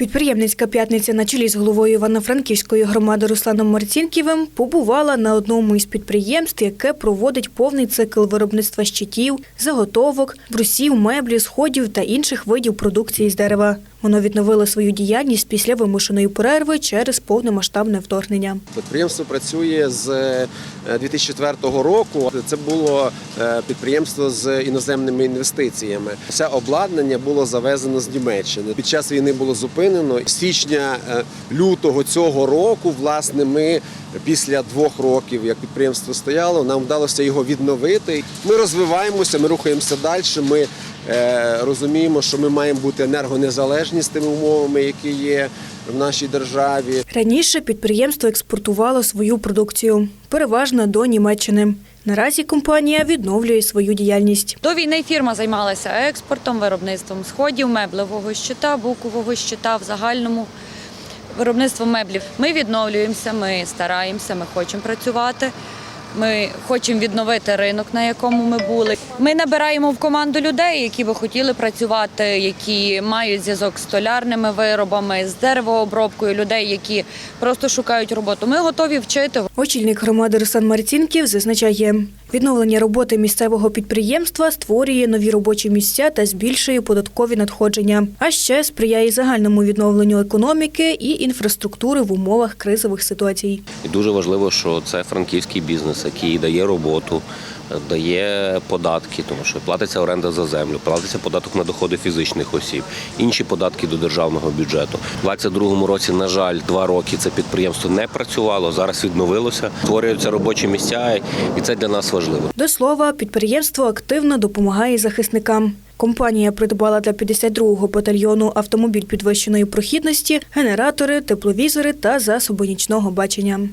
Підприємницька п'ятниця на чолі з головою Івано-Франківської громади Русланом Марцінківим побувала на одному із підприємств, яке проводить повний цикл виробництва щитів, заготовок, брусів, меблів, сходів та інших видів продукції з дерева. Воно відновило свою діяльність після вимушеної перерви через повномасштабне вторгнення. Підприємство працює з е, 2004 року. Це було е, підприємство з іноземними інвестиціями. Все обладнання було завезено з Німеччини. Під час війни було зупинено. З січня е, лютого цього року, власне, ми після двох років, як підприємство стояло, нам вдалося його відновити. Ми розвиваємося, ми рухаємося далі. Ми е, розуміємо, що ми маємо бути енергонезалежні з тими умовами, які є в нашій державі. Раніше підприємство експортувало свою продукцію, переважно до Німеччини. Наразі компанія відновлює свою діяльність. До війни фірма займалася експортом, виробництвом сходів, меблевого щита, букового щита в загальному виробництвом меблів. Ми відновлюємося, ми стараємося, ми хочемо працювати. Ми хочемо відновити ринок, на якому ми були. Ми набираємо в команду людей, які би хотіли працювати, які мають зв'язок з столярними виробами, з деревообробкою, людей, які просто шукають роботу. Ми готові вчити. Очільник громади Руслан Марцінків зазначає, відновлення роботи місцевого підприємства створює нові робочі місця та збільшує податкові надходження, а ще сприяє загальному відновленню економіки і інфраструктури в умовах кризових ситуацій. І дуже важливо, що це франківський бізнес, який дає роботу, дає податки, тому що платиться оренда за землю, платиться податок на доходи фізичних осіб, інші податки до державного бюджету. У 2022 році, на жаль, два роки це підприємство не працювало. Зараз відновилося, створюються робочі місця, і це для нас важливо. До слова, підприємство активно допомагає захисникам. Компанія придбала для 52-го батальйону автомобіль підвищеної прохідності, генератори, тепловізори та засоби нічного бачення.